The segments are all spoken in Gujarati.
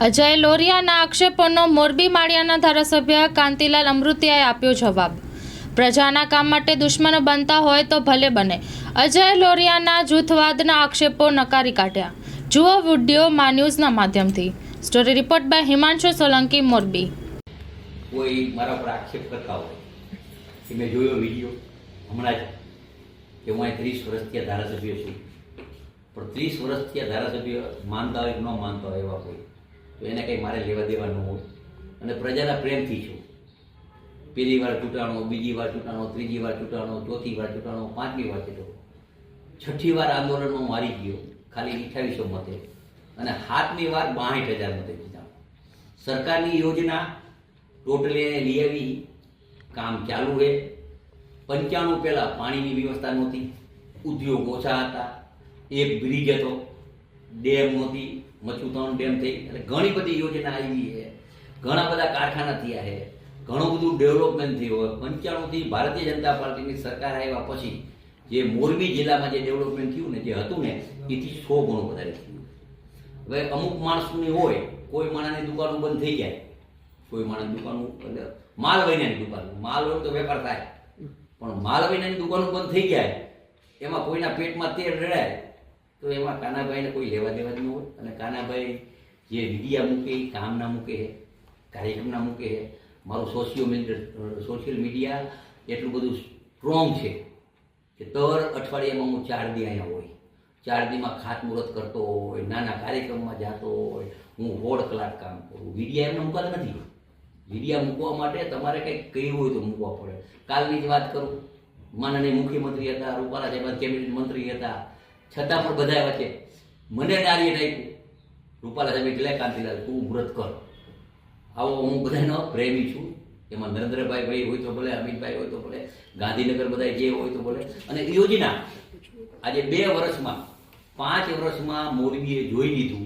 અજય લોરિયાના આક્ષેપોનો મોરબી માળિયાના ધારાસભ્ય કાંતિલાલ અમૃતિયાએ આપ્યો જવાબ. પ્રજાના કામ માટે દુશ્મનો બનતા હોય તો ભલે બને. અજય લોરિયાના જૂથવાદના આક્ષેપો નકારી કાઢ્યા. જુઓ વીડિયો મા ન્યૂઝના માધ્યમથી. Story report by Himanshu Solanki, Morbi. કોઈ મારા પર આક્ષેપ કરતા હોય. કે મેં જોયો વીડિયો. હમણાં જ કે હું અહીં ત્રીસ વર્ષથી ધારાસભ્ય છું. પણ ત્રીસ વર્ષથી ધારાસભ્ય માનતા હોય કે ન માનતા હોય એવા કોઈ તો એને કંઈ મારે લેવા દેવા ન હોય. અને પ્રજાના પ્રેમથી છું. પહેલી વાર ચૂંટાણો, બીજી વાર ચૂંટાણો, ત્રીજી વાર ચૂંટાણો, ચોથી વાર ચૂંટાણો, પાંચમી વાર ચૂંટાણો. છઠ્ઠી વાર આંદોલનમાં મારી ગયો. ખાલી અઠ્યાવીસો મતે. અને હાથની વાર બાહીઠ હજાર મતે જીતા સરકારની યોજના ટોટલી એને લઈ આવી. કામ ચાલુ છે પંચાણું પહેલાં પાણીની વ્યવસ્થા નહોતી. ઉદ્યોગ ઓછા હતા. એક બ્રિજ હતો. ડેમ નહોતી મચુતણ ડેમ થઈ એટલે ઘણી બધી યોજના આવી છે. ઘણા બધા કારખાના થયા છે. ઘણું બધું ડેવલપમેન્ટ થયું હોય. પંચાણુંથી ભારતીય જનતા પાર્ટીની સરકાર આવ્યા પછી જે મોરબી જિલ્લામાં જે ડેવલપમેન્ટ થયું ને જે હતું ને, એથી સો ગણું વધારે થયું. હવે અમુક માણસોની હોય, કોઈ માણસની દુકાનો બંધ થઈ જાય. કોઈ માણસ દુકાનો, એટલે માલ વૈનાની દુકાન. માલ હોય તો વેપાર થાય. પણ માલ વૈનાની દુકાનો બંધ થઈ જાય. એમાં કોઈના પેટમાં તેલ રેડાય. તો એમાં કાનાભાઈને કોઈ લેવા દેવા જ ન હોય. અને કાનાભાઈ જે મીડિયા મૂકે એ કામના મૂકે છે, કાર્યક્રમના મૂકે છે, મારું સોશિયો સોશિયલ મીડિયા એટલું બધું સ્ટ્રોંગ છે કે દર અઠવાડિયામાં હું ચાર દી અહીંયા હોય. ચાર દીમાં ખાતમુહૂર્ત કરતો હોય, નાના કાર્યક્રમમાં જતો હોય, હું હોળ કલાક કામ કરું. મીડિયા એમને મૂકતા નથી મીડિયા મૂકવા માટે તમારે કંઈક કહ્યું હોય તો મૂકવા પડે. કાલની જ વાત કરું. માનનીય મુખ્યમંત્રી હતા, રૂપાલા સાહેબ, કેબિનેટ મંત્રી હતા. છતાં પણ બધા વચ્ચે મને ટાર્ગેટ નાખ્યું રૂપાલા સાહેબે એટલે કાંતિલાલ તું વ્રત કર. આવો હું બધાનો પ્રેમી છું. એમાં નરેન્દ્રભાઈ ભાઈ હોય તો ભલે, અમિતભાઈ હોય તો ભલે, ગાંધીનગર બધા જે હોય તો ભલે. અને યોજના, આજે બે વર્ષમાં, પાંચ વર્ષમાં મોરબીએ જોઈ લીધું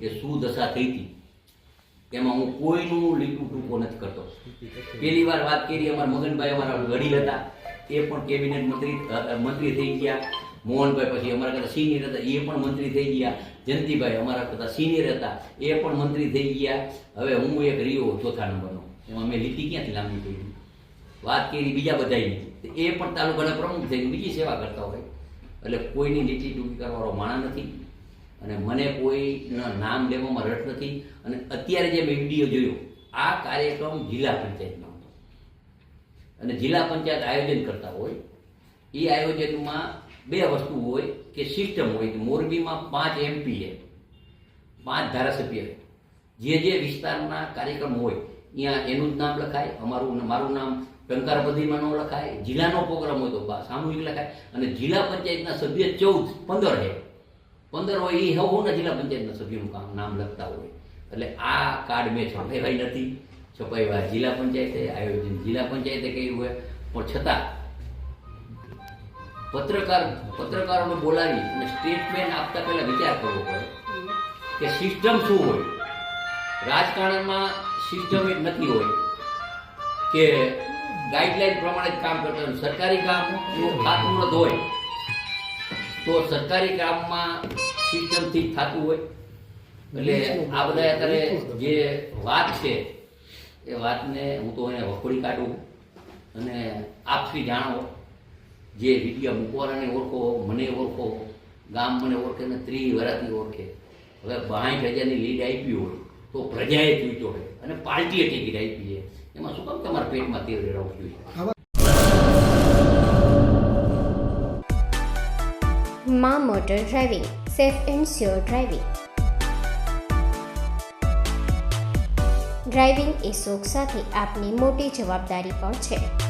કે શું દશા થઈ હતી એમાં હું કોઈનું લીટું ટૂંકો નથી કરતો. પહેલી વાર વાત કરી, અમારા મગનભાઈ અમારા વડીલ હતા. એ પણ કેબિનેટ મંત્રી મંત્રી થઈ ગયા. મોહનભાઈ પછી અમારા કરતા સિનિયર હતા, એ પણ મંત્રી થઈ ગયા. જયંતિભાઈ અમારા કરતા સિનિયર હતા, એ પણ મંત્રી થઈ ગયા. હવે હું એક રહ્યો ચોથા નંબરનો. એમાં મેં લીટી ક્યાંથી લાંબી કરી? વાત કરી બીજા બધાની એ પણ તાલુકાના પ્રમુખ થઈને બીજી સેવા કરતા હોય. એટલે કોઈની લીટી ટૂંકી કરવાનો માણા નથી. અને મને કોઈના નામ લેવામાં રસ નથી. અને અત્યારે જે મેં વીડિયો જોયો, આ કાર્યક્રમ જિલ્લા પંચાયતનો અને જિલ્લા પંચાયત આયોજન કરતા હોય. એ આયોજનમાં બે વસ્તુ હોય કે સિસ્ટમ હોય કે મોરબીમાં પાંચ એમપી છે, પાંચ ધારાસભ્ય જે જે વિસ્તારના કાર્યક્રમ હોય ત્યાં એનું જ નામ લખાય, અમારું મારું નામ ટંકારબદીમાં ન લખાય, જિલ્લાનો પ્રોગ્રામ હોય તો સામૂહિક લખાય. અને જિલ્લા પંચાયતના સભ્ય ચૌદ, પંદર છે. પંદર હોય એ હવના જિલ્લા પંચાયતના સભ્યોનું કામ, નામ લખતા હોય. એટલે આ કાર્ડ મેં છપાઈ નથી. છપાવ્યા જિલ્લા પંચાયતે આયોજન જિલ્લા પંચાયતે કહ્યું હોય. પણ છતાં પત્રકાર પત્રકારોને બોલાવી અને સ્ટેટમેન્ટ આપતા પહેલા વિચાર કરવો પડે કે સિસ્ટમ શું હોય? રાજકારણમાં સિસ્ટમ એક નથી હોય કે ગાઈડલાઈન પ્રમાણે જ કામ કરતા હોય. સરકારી કામ જો ખાતમુહૂર્ત હોય તો સરકારી કામમાં સિસ્ટમથી જ થતું હોય. એટલે આ બધા અત્યારે જે વાત છે એ વાતને હું તો એને વખોડી કાઢું અને આપથી જાણો જે વિડીયા મૂકવાને ઓળખો, મને ઓળખો, ગામ મને ઓળખે ને ત્રી વરાથી ઓળખે. હવે બાસઠ હજારની લીડ આપી હોય તો પ્રજાએ ચૂંટ્યો હોય અને પાર્ટીએ ટિકિટ આપી છે. એમાં શું કામ તમારા પેટમાં તેલ રેડાવવું જોઈએ? મા motor driving, safe and sure driving. Driving એ શોખ સાથે આપની મોટી જવાબદારી પણ છે.